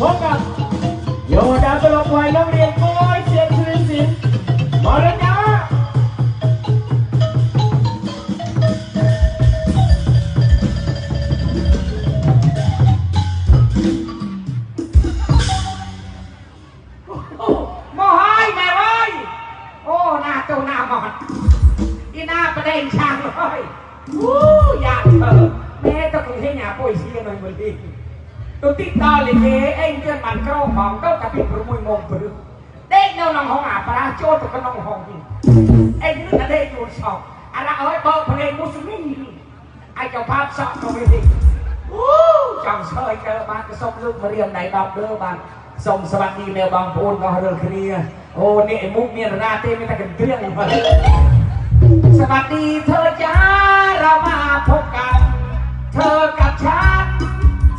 พบกับโยดาตลกวัยนักเรียนโอยเสียงสุรินทร์ศิลป์มรณะ ពីដល់លីហេអេងជឿនបានក្រោផងទៅកាលពី6ម៉ោងព្រឹកដេកនៅក្នុងហងអាប្រាចូលទៅក្នុងហងអេងនឹងដេកយូរសោះអាឡាអើយបើភ្នែកមុស្លីមអាយចផាប់សក់ទៅវិញអូចង់ស្អើយកើបានទៅសុំលើកមរៀមណៃ10លើបានសូមស្វាគមន៍នៅបងប្អូនរបស់រឿងគ្នាអូនេះឯមុខមានរណាទេមានតែកន្ទ្រៀងស្វាគមន៍ធ្វើចារមកភពកម្មធ្វើកាប់ឆាត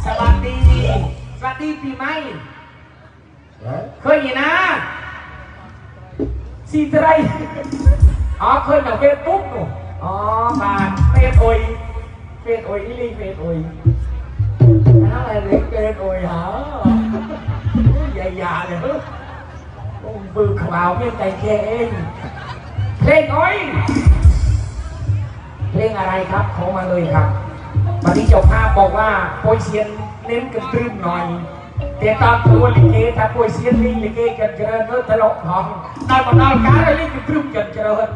ស្វាគមន៍ แมวบางพูนก็เรื่องคดีโอ้นี่ไอ้มุกเนี่ยหน้าเต้ไม่ตะกันเรื่องเลยสวัสดีเธอจ้าเรามาพบกันเธอกับฉันสวัสดีสวัสดีปีใหม่เคยเห็นนะสีไตรอ๋อเคยมาเฟซบุ๊กหนูอ๋อบานเฟซโอยเฟซโอยนี่ลิเฟซโอยอะไรเลยเฟซโอยฮะใหญ่ๆเลยเฮ้ยโอ้มือขวาวเพียงใจแค่เองเพลงอ้อยเพลงอะไรครับขอมาเลยครับวันนี้เจ้าภาพบอกว่าโปรยเซียน เน้นกันตรึมหน่อยแต่ตอนตัวลิเกถ้าป่วยเสียนนี่ลิเกกันเจริญเนื้อตลกทองนอนมานอนการอะไรกันตรึมกันเจริญ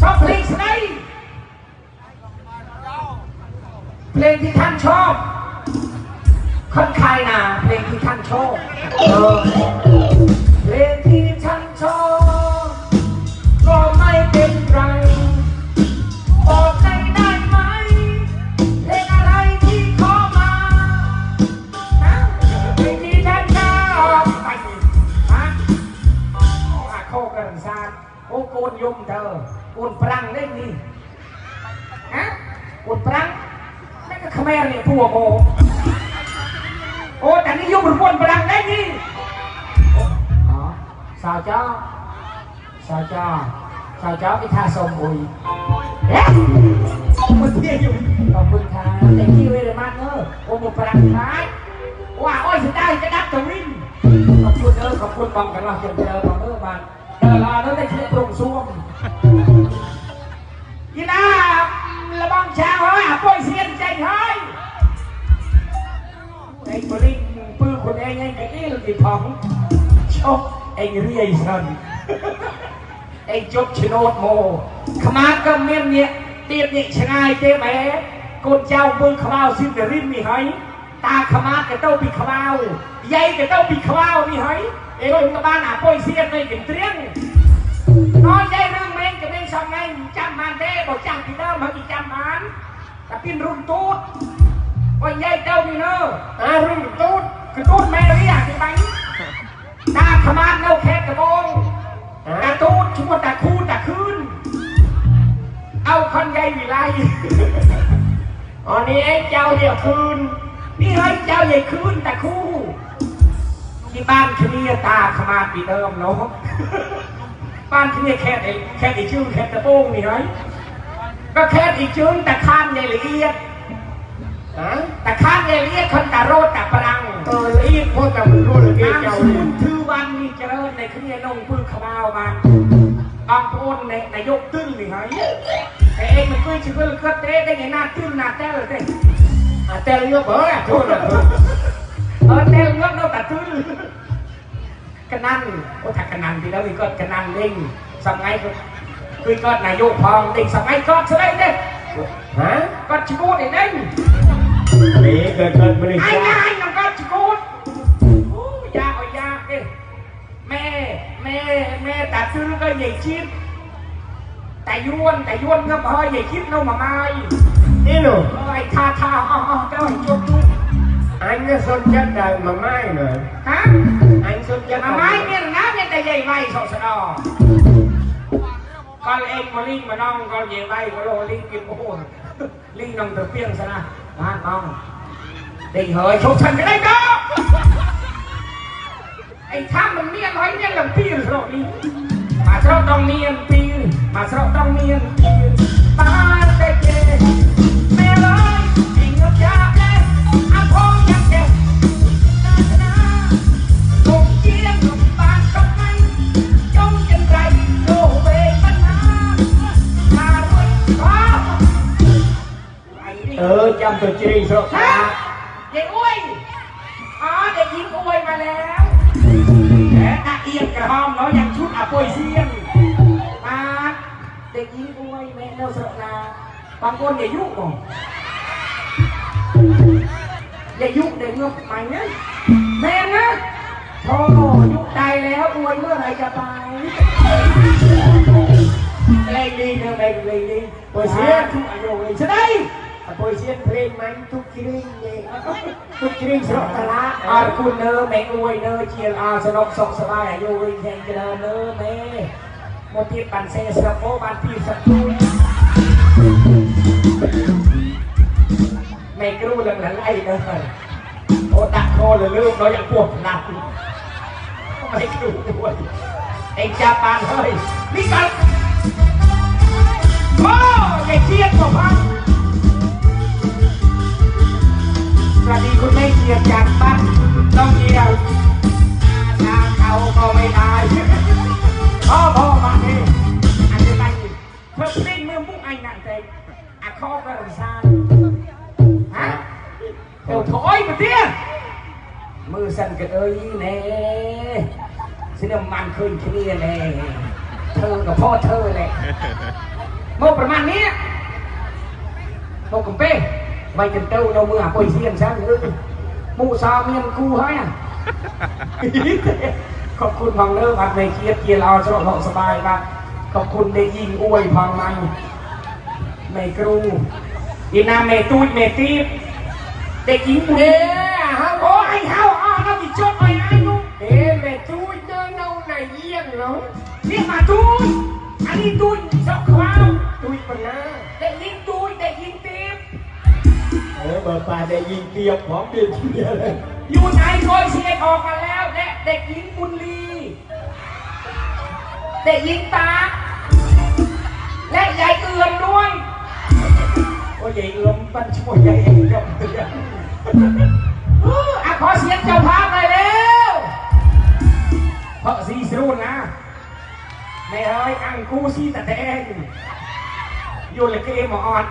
ชอบเพลงสไนเพลงที่ท่านชอบคนข้างนะเพลงที่ท่านชอบเออ กันซานโอ้โกนยมเธอโกนปรังได้นี่ฮะโกนปรังนั่นก็ขมรเนี่ยพวโมโอ้แต่นี่ยุ่งบนบนพลังได้นี่อ๋อสาวเจ้าสาวเจ้าสาวเจ้าพิธาสมบุยเอ๊ะมันเที่ยอยู่ขอบคุณค่ะแต่ที่เวรมากเนอะโอ้หมดพลังท้ายว่าโอ้ยสุดได้จะดับจะวิ่งขอบคุณเออขอบคุณบังกันว่าเจอเจอบังเออบัง อรอแล้วได้เคลียร์ตรงซ่วมยีน่าระบังช้างว่าป่วยเสียนใจเฮ้ย ไอ้บริงปื้อคนเองไงไอ้เอ๋ที่ท้องชกไอ้เรียยสันไอ้จบชโนดโมขมาก็เมียนเนี่ยเตียบเนี่ยชงายเต้แม่กนเจ้าปื้อขมาวซิมเดริมมีให้ตาขมาก็เต้าปีขมา អីក៏បានអាពុយសៀននៃជំទ្រៀងដល់យាយរឿងមែនជំនាញសំងៃចាំបានទេបើចាំពីដើមមកចាំបានតែពីរុំទូតបើយាយទៅពីនៅអារុំទូតគឺទូតមែនរីអាគេបាញ់តាខ្មាតនៅខេត្តត្បូងតាទូតឈ្មោះតាខូនតាខឿនអោខុនយាយវិឡៃអូនេះឯងចៅយាយខឿននេះហើយចៅយាយខឿនតាខូន ពីបានគ្នាតាស្មាតពីដើមនោះបានគ្នាខេតអីខេតអីជឿខេតដបងនេះហើយក៏ខេតអីជឿតែខាននៃលៀតតែខាននៃលៀតខនតារត់តាប្រាំងអឺលៀតពុតតែមិនរួចគេចៅធឺបាននេះច្រើនតែគ្នានោះពឹកខ្មៅបានបងប្អូនដែលយកទិញនេះហើយតែឯងមិនគួរជីវិលគិតទេតែឯណាទិញណាតែលទេអាតែលយកបើអាខ្លួន เออเลียคนตะโรดตะปรังเออแล้วอีกพ่อจำมันเลยเกนามเจ้าสเนี่กุยลคือวันมีเจริญในขึ้นในนงพื้นขมาวมันบางคนในนายกตึ้งนี่ไงแต่เองมันเคยชื่อก็เต้ได้ไงหน้าตึ้งหน้าแต้เลยเต้อะแต่เรื่องเบอร์อะโทษนะเออเต้อกันนั่นโอ้ถ้ากันนั่นที่แล้วมีก็กันนั่นเล่งสมัยก็คือก็นายกพองเด็กสมัยก็สไลด์เด้ฮะก็ชิบูดเด้งนี่เกิดเกิดบริไอ้ษัทนายน้องก็ชิบูดโอ้ยากเอายากเด้แม่แม่แม่แต่ซื้อก็ใหญ่ชิดแต่ยวนแต่ยวนก็พอใหญ่ชิดเรามาไม่นี่หนูไอ้ท่าท่าอ๋ออ๋อเจ้าไอ้จุดจุด អញសុំចិត្តដល់ម៉ាម៉ៃមើលហាអញសុំចិត្តម៉ាម៉ៃមានណាមានតែយាយវៃសុខស្ដោកលអេកមកលីងម្ដងកលយាយវៃក៏លោលីងគេពោះលីងនឹងទៅពីងស្នាបានបងដេញហើយឈប់ឆាន់ក្ដីកោអីថាមិនមានហើយមានលំពីស្រុកនេះមកស្រុកដងមានពីមកស្រុកដងមានពី รีสระฮะเด็กอ้วยอ๋อเด็กหญิงอ้วยมาแล้วแหมอาเอียงกระหอมเนาะยังชุดอาป่วยเสียงมาเด็กหญิงอ้วยแม่เนอสระนาบางคนอย่ายุ่งหรอกอย่ายุ่งเด็กเงือกใหม่นะแม่นะโธ่ยุคใดแล้วอวยเมื่อไหร่จะไปเลยดีเนอะเลยเลยดีโปรเซียนทุกอายุเลยจะได้โปรเซียนเพลงมั អពុយជាតិព្រេងម៉ាញ់ទុកជ្រៀងនេះទុកជ្រៀងស្រកតាឡាអរគុណនើមេអួយនើជាអរសនុកសុខសប្បាយអាយុវិញយ៉ាងច្រើននើមេមកទៀតបានសេស្រុកអូបានពីសត្វទូលមេគ្រូលឹងលៃនើអូដាក់ខលលឺដោយយ៉ាងពោះណាស់មេគ្រូជួយឯងចាប់បានហើយនេះកាលអូយាយជាតិមកបាន យ៉ាងបាត់ដល់ជាអាថាកៅក៏មិនដែរអូបងមកនេះអញទៅបាញ់ធ្វើព្រីងមើលមុខអញណាស់តែអាខោក៏រំសានហ៎ទៅថយមកទៀតមើលសិនកើតអើយណែស្នេះមិនឃើញគ្នាណែធ្វើក៏ផោធ្វើណែមកប្រមាណនេះមកកំពេវៃកន្ទៅនៅមើលអាពុយសៀនសិនអឺ คืนที่นี่แน่เธอกับพ่อเธอแหละเมื่อประมาณนี้ Một cầm bê Mày cần trâu đâu mưa à quay xiên sáng nữa Mụ sao miên cu hơi à ขอบคุณพังเลิกพักในเกียรติเกียร์เราสลบสบายครับขอบคุณได้ยิงอวยพังมันเมกรูอีนาเมตุยเมตีบเด็กหญิง เอ๊ เอ๊ะ ะฮะ โอ้ยเฮาอ้าวน้ำจิจดไปไอ้นุ๊ก เอ๊ะแม่ช่วยเดินเอาไหนเยี่ยงเนาะ เรียกมาตุยอันนี้ตุยสอกขวาว ตุยปะนะ เด็กหญิงตุยเด็กหญิงตีบ เออเบอร์ปลาได้ยิงเตรียมของเดือนที่เลยอยู่ไหนคอยเสียออกมาแล้วและเด็กหญิงบุญลีเด็กหญิงตา และยายเอือมด้วยโอ้ยใหญ่เอื้อมปั้นช่วยใหญ่เองครับเอออะขอเสียงเจ้าภาพหน่อยเร็วเพราะสีสรุ่นนะไม่เอ้ยอังกูสีตะแตงอยู่เลยก็เอ็มออด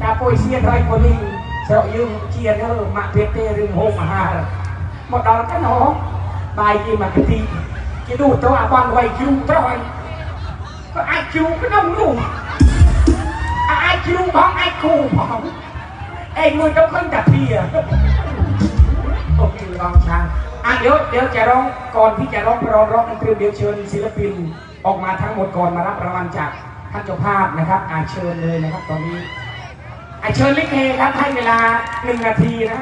ตาปุยเสียนไรคนนี้เสาะยืมเชียร์เนอมาเพเตรึงโฮมหาหมดดอกกันหนอบายยี่มากะทีจะดูตัวบางไว้คิวตัวไว้ก็ไอคิวก็ต้องรู้ไอคิวของไอคูของไอ้มือต้องขึ้นจากพี่อะโอเคลองช้างอะเดี๋ยวเดี๋ยวจะร้องก่อนที่จะร้องร้องร้องอันตรีเดี๋ยวเชิญศิลปินออกมาทั้งหมดก่อนมารับรางวัลจากท่านเจ้าภาพนะครับอ่าเชิญเลยนะครับตอนนี้ อเชิญลิเกครับให้เวลาหนึ่งนาทีนะ